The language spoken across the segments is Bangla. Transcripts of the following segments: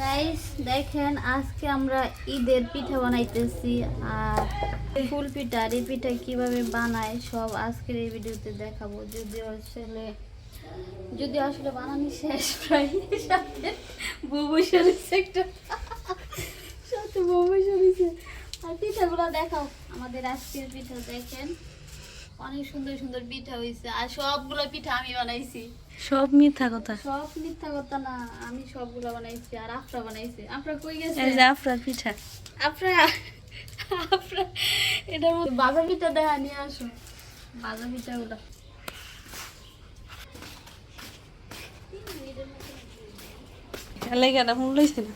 গাইস দেখেন, আজকে আমরা ঈদের পিঠা বানাইতেছি আর ফুল পিঠা, আর এই পিঠা কীভাবে বানায়, সব আজকের এই ভিডিওতে দেখাবো। যদি আসলে যদি আসলে বানানি শেষ প্রায়, সাথে বউ একটা। সাথে বউ আর পিঠাগুলো দেখাও, আমাদের আজকের পিঠা, দেখেন। অনেক সুন্দর সুন্দর পিঠা হয়েছে আর সবগুলো পিঠা আমি বানাইছি। সব মিথ্যা কথা। সব মিথ্যা কথা না আমি সবগুলো বানাইছি আর আফরা বানাইছি। আফরা কই গেছে? এই যে আফরার পিঠা। আফরা আফরা মধ্যে বাজা পিঠা দেখা নিয়ে আসো। বাজা পিঠাগুলো। খেলে গেটা মূল লইছে না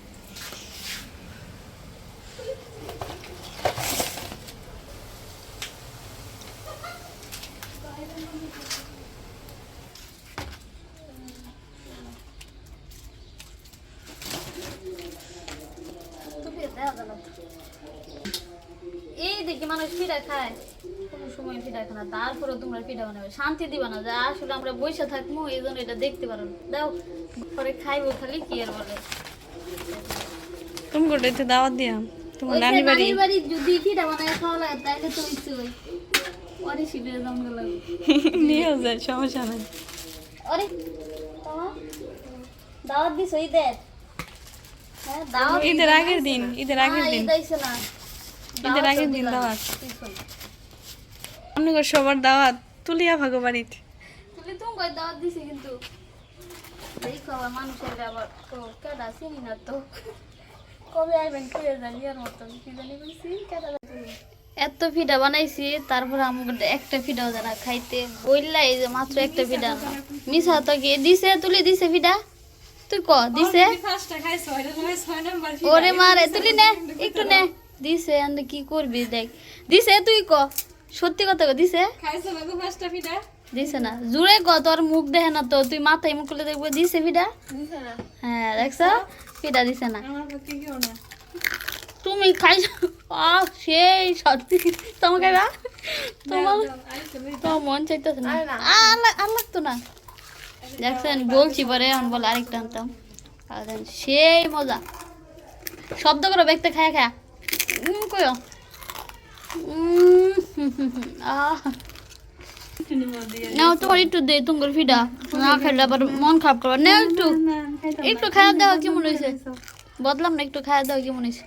তুমি দেখা গেল দেখি মানুষ খায়। কোনো সময় খায় না তারপরে তোমরা বানাবে শান্তি দিবা না যে আসলে আমরা বসে থাকব এই জন্য এটা দেখতে পারো দাও পরে খাইবো খালি কি আর বলে। তুমি গোটাইতে দাওয়াত দিয়াম তোমার নানি বাড়ি। বাড়ি যদি বানায় খাওয়া লাগে তাহলে তো ইচ্ছে হয় পরে শিবিরে জঙ্গল। লাগে নিয়েও যায় সমস্যা নাই। আরে দাওয়াত দিছ ঈদের? হ্যাঁ দাওয়াত ঈদের আগের দিন ঈদের আগের দিন। ঈদ না। ঈদের আগের দিন দাওয়াত। অন্য সবার দাওয়াত। তুলিয়া ভাগো বাড়িতে তুমি তো দাওয়াত দিছে কিন্তু। দেখো মানুষের আবার তো কেডা চিনি না তো। কবে আইবেন জানি আর মতন? কি জানি বলছি কেডা এত ফিডা বানাইছি তারপর আমাকে একটা ফিডাও জানা খাইতে। বললা এই যে মাত্র একটা ফিডা। না মিশা তো কি? দিছে তুলি দিছে ফিডা? তুই ক? দিছে? ওরে মারে তুলি নে একটু নে। দিছে আমি কি করবি দেখ। দিছে তুই ক সত্যি কথা ক দিছে? দিছে না। জুড়ে ক তোর মুখ দেখে না তো তুই মাথায় মুখ খুলে দেখব দিছে ফিডা? হ্যাঁ দেখছ? ফিডা দিছে না। তুমি খাইছো? আহ সেই সত্যি তোমাকে না? তোমার তোমার মন চাইতেছে না। আর লাগতো না। দেখছেন বলছি পরে এখন বলে আরেকটা আনতাম। সেই মজা। শব্দ করো ব্যক্তি খায়া খায়া। আহ নাও একটু দে তোমার ফিডা না আবার মন খারাপ করবা না একটু একটু খাওয়া দাওয়া কেমন হয়েছে বদলাম না একটু খাওয়া দাওয়া কেমন হয়েছে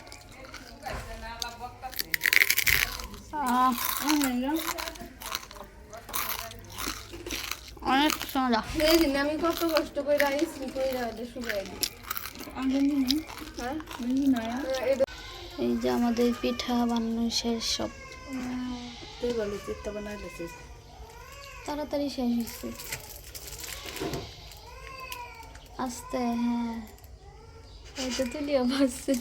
অনেক আমি কত কষ্ট করে আইসি দিই হ্যাঁ এই যে আমাদের পিঠা বানানো শেষ সব। তুই বলি তাড়াতাড়ি শেষ হয়েছে আস্তে হ্যাঁ। এই তো তুলিও পারছে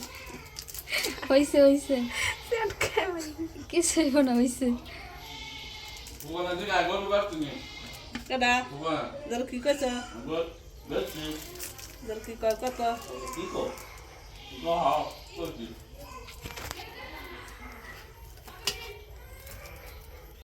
হয়েছে হয়েছে কিছু হইব না হয়েছে কি কইছ? Gue কি কয় কত.